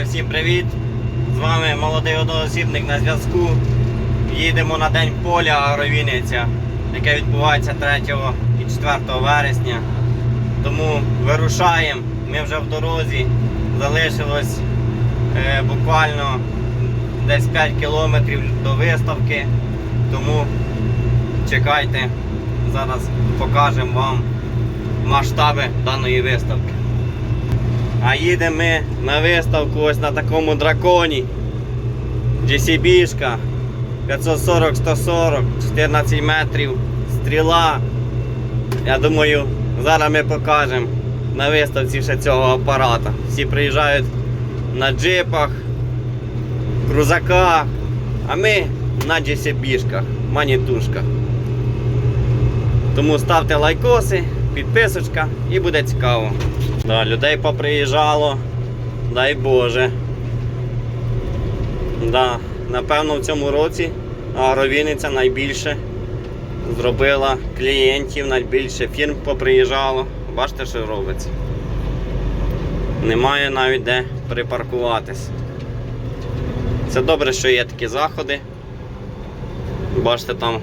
Всім привіт! З вами молодий одноосібник на зв'язку. Їдемо на день поля Агровінниця, яке відбувається 3 і 4 вересня. Тому вирушаємо. Ми вже в дорозі. Залишилось е, буквально десь 5 кілометрів до виставки. Тому чекайте, зараз покажемо вам масштаби даної виставки. А їдемо ми на виставку ось на такому драконі. GCB-шка 540-140, 14 метрів, стріла. Я думаю, зараз ми покажемо на виставці ще цього апарата. Всі приїжджають на джипах, крузаках, а ми на GCB-шках, манітушках. Тому ставте лайкоси, підписочка і буде цікаво. Да, людей поприїжджало, дай Боже. Да, напевно, в цьому році Агровіниця найбільше зробила клієнтів, найбільше фірм поприїжджало. Бачите, що робиться. Немає навіть де припаркуватись. Це добре, що є такі заходи. Бачите, там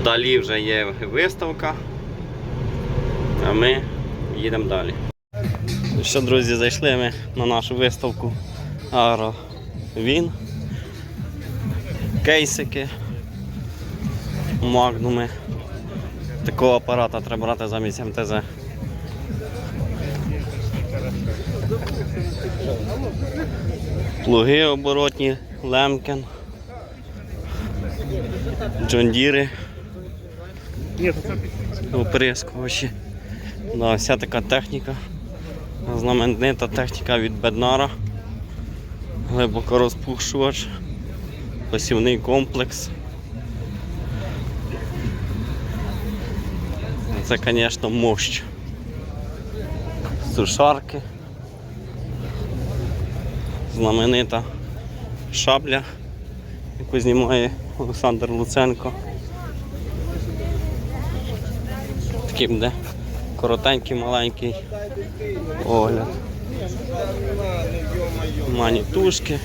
вдалі вже є виставка. А ми їдемо далі. Що, друзі, зайшли ми на нашу виставку Агровін. Кейсики, магнуми. Такого апарата треба брати замість МТЗ. Плуги оборотні, Лемкен, Джондіри. Оприскувачі. Да, вся така техніка. Знаменита техніка від Беднара. Глибоко розпушувач, посівний комплекс. Це, звісно, мощ. Сушарки. Знаменита шабля, яку знімає Олександр Луценко. Такий буде коротенький, маленький огляд. Манітушки.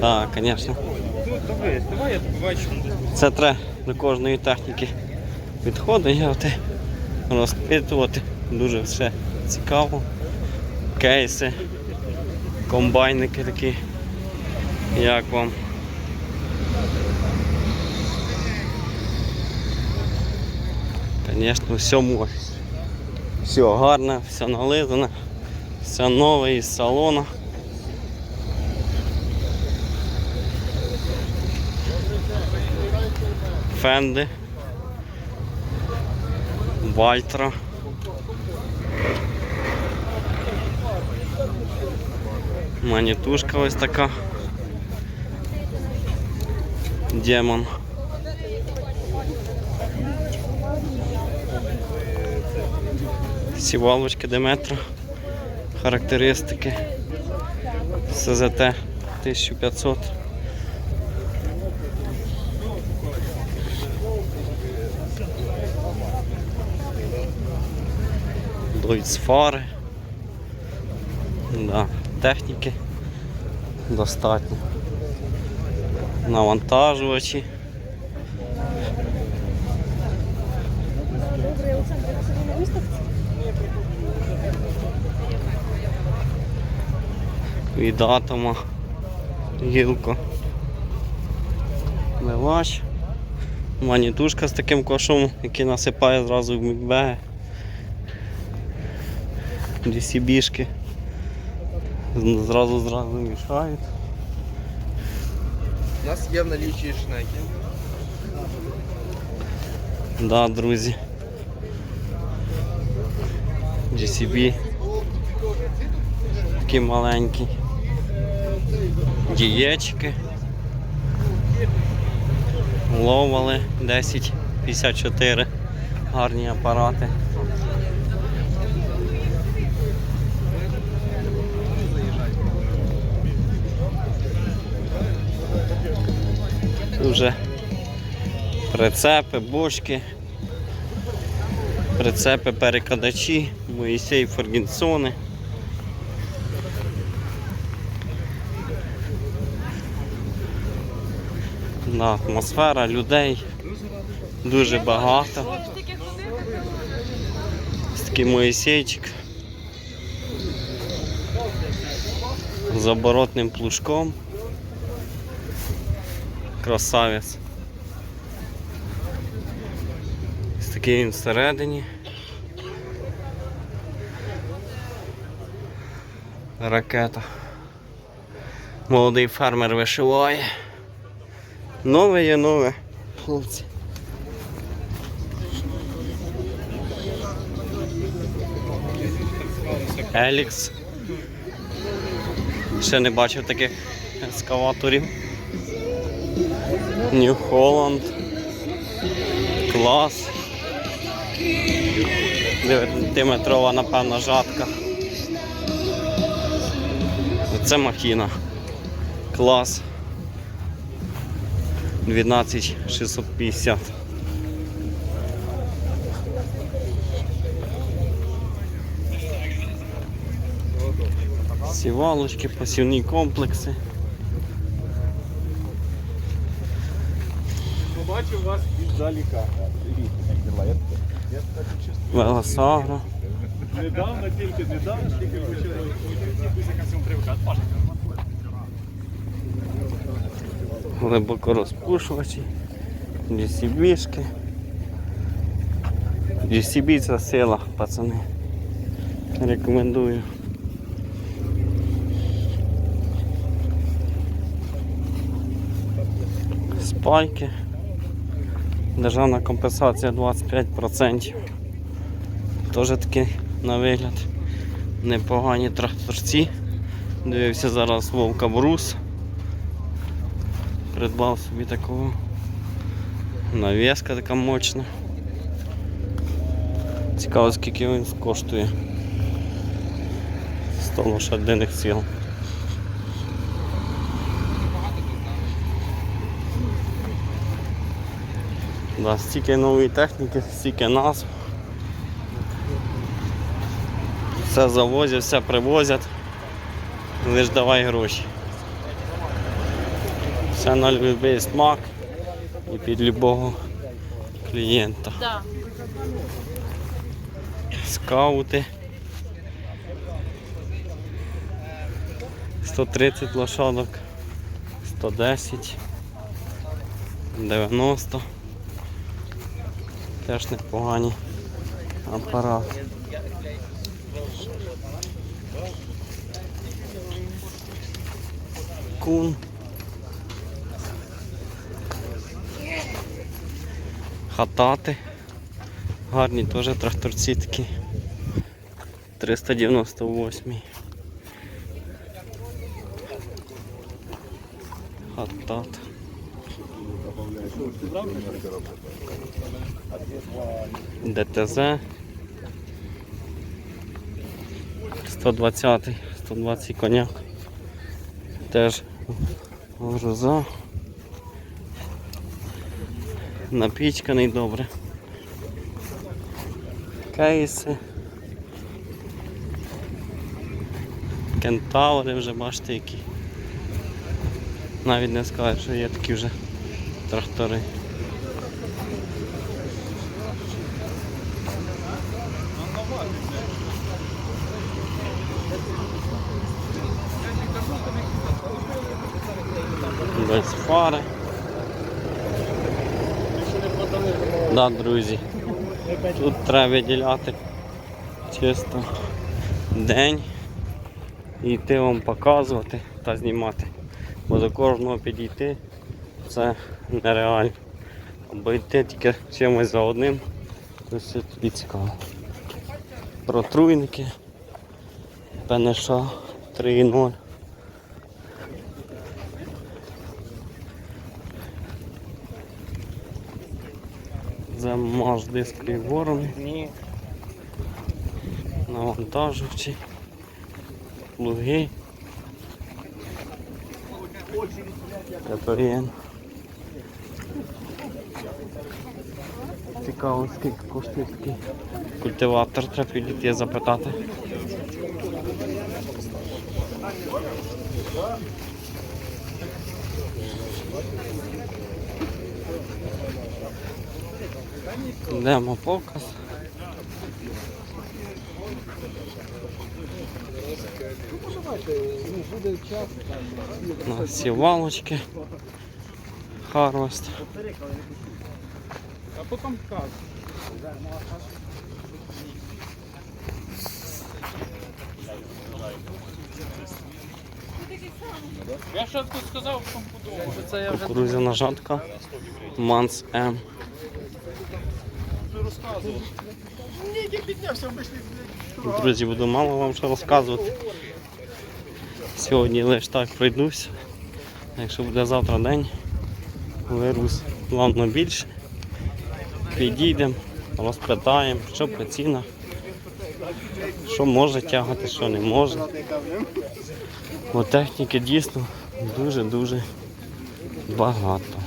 Так, звісно. Це треба до кожної техніки підходити, розпитувати. Дуже все цікаво. Кейси, комбайники такі. Як вам? Звісно, все може. Все гарне, все нализане, все нове із салону. Фенди. Вальтра. Манітушка ось така. Демон. Сівалочки Деметра. Характеристики. СЗТ 1500. Дойць фари. Да, техніки достатньо. Навантажувачі. Добрий Олександр, ви на виставці? Від атома, гілко, милач, манітушка з таким кошом, який насипає зразу в мікбеги. DCB-шки зразу зразу мішають. У нас є в налічі шнеки. Да, друзі. GCB. Такі маленькі. Дієчки. Ловали 1054. Гарні апарати. Тут вже прицепи, бочки. Прицепи, перекладачі, Моїсей Фергінсони. Да, атмосфера людей дуже багато. Ось такий Моїсейчик. З оборотним плужком. Красавець. Ось такий він всередині. Ракета. Молодий фермер вишиває. Нове є нове, хлопці. Елікс. Ще не бачив таких ескаваторів. Нью Холланд. Клас. 9-метрова, напевно, жатка. Це махіна. Клас. 12650. Сівалочки, посівні комплекси. Побачив вас іздаліка. Велосагро. Недавно тільки, недавно тільки почали. Глибокорозпушувачі, GCB-шки. GCB це сила, пацани. Рекомендую. Спайки. Державна компенсація 25%. Теж таки на вигляд непогані тракторці. Дивився зараз Вовка Брус придбав собі такого. Навіска така мощна. Цікаво скільки він коштує. 100 лошадиних сил. Да, стільки нової техніки, стільки назв. Все завозять, все привозять. Лиш давай гроші. Все на будь-який смак і під любого клієнта. Да. Скаути. 130 лошадок, 110, 90. Теж непогані апарати. Кун. Хатати. Гарні теж тракторці такі. 398. Хатат. ДТЗ. 120, 120 коняк. Теж груза. Напічканий добре. Кейси. Кентаври вже бачите які. Навіть не скажу, що є такі вже трактори. Без фари. Да, друзі. Тут треба виділяти чисто день і йти вам показувати та знімати. Бо до кожного підійти це нереально. Або йти тільки чимось за одним, то все тобі цікаво. Протруйники, ПНШ 3.0. Замаж дискові ворони. Навантажувачі, плуги. КПН. Цікаво, скільки коштує такий культиватор, треба підійти запитати. Йдемо показ. На сівалочки. Харвест. А потім каз. Я ще тут сказав, що подумав. Це я вже Кукурузяна жатка. Манс М. Друзі, буду мало вам що розказувати. Сьогодні лише так пройдусь. Якщо буде завтра день, вирус плавно більше. Підійдемо, розпитаємо, що по цінах, що може тягати, що не може. Бо техніки дійсно дуже-дуже багато.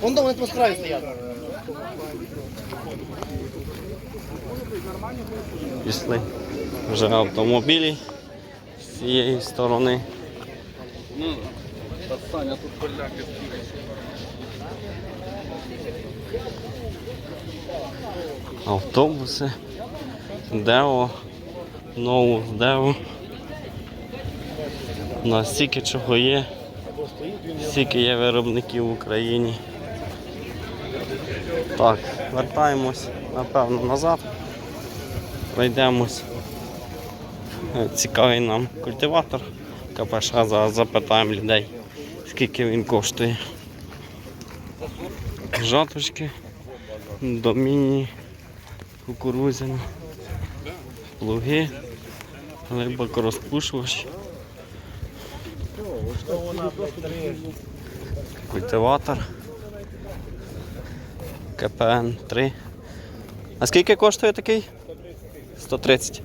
Там вони по краю стоять. Пішли вже автомобілі з цієї сторони. Саня, тут поляки. автобуси, Део, Ноу Део. У нас стільки чого є, стільки є виробників в Україні. Так, вертаємось, напевно, назад. Пройдемось. Цікавий нам культиватор. КПШ запитаємо людей, скільки він коштує. Жаточки, домінні кукурузяна, плуги, глибокорозпушувач, культиватор, КПН 3. А скільки коштує такий? 130.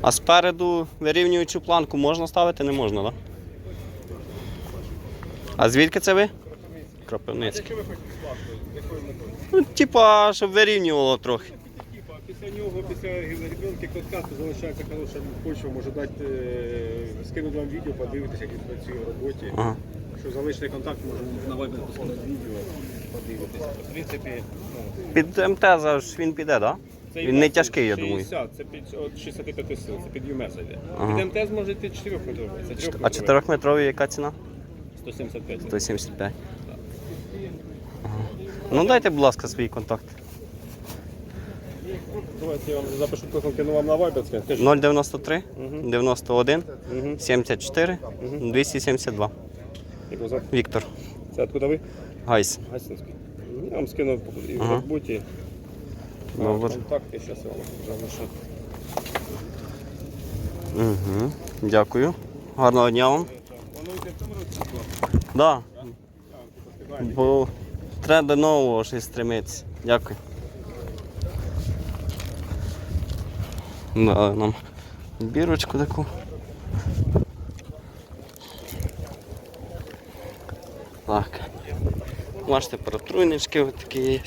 А спереду вирівнюючу планку можна ставити, не можна, так? А звідки це ви? Кропивницький. Ну, типа, щоб вирівнювало трохи. Після нього, після гребенки катка, залишається хороша почва, може дати, е, скинути вам відео, подивитися, як він працює в роботі. Ага. Якщо залишити контакт, можемо на вайбер поставити відео, подивитися. В принципі, ну, Під МТ зараз він піде, так? Да? Цей Він не тяжкий, я думаю. 60, це під от 65 сил, це під ЮМЕС йде. Ага. Під МТ зможе йти 4 метровий, це 3 А 4-метровий яка ціна? 175. 175. Ага. Ну дайте, будь ласка, свій контакт. Давайте я вам запишу телефон, кину вам на вайбер, скажу. 093 91 74 272. Як вас звати? Віктор Це откуда ви? Гайс. Гасінський. Я вам скину і в Ага. роботі. Добре. Контакти, зараз я вам залишу. Угу. Дякую. Гарного дня вам. Воно йде в цьому році? Да. Бо треба до нового щось стремитися. Дякую. Дали нам бірочку таку. Так. Бачите, протруйнички такі є.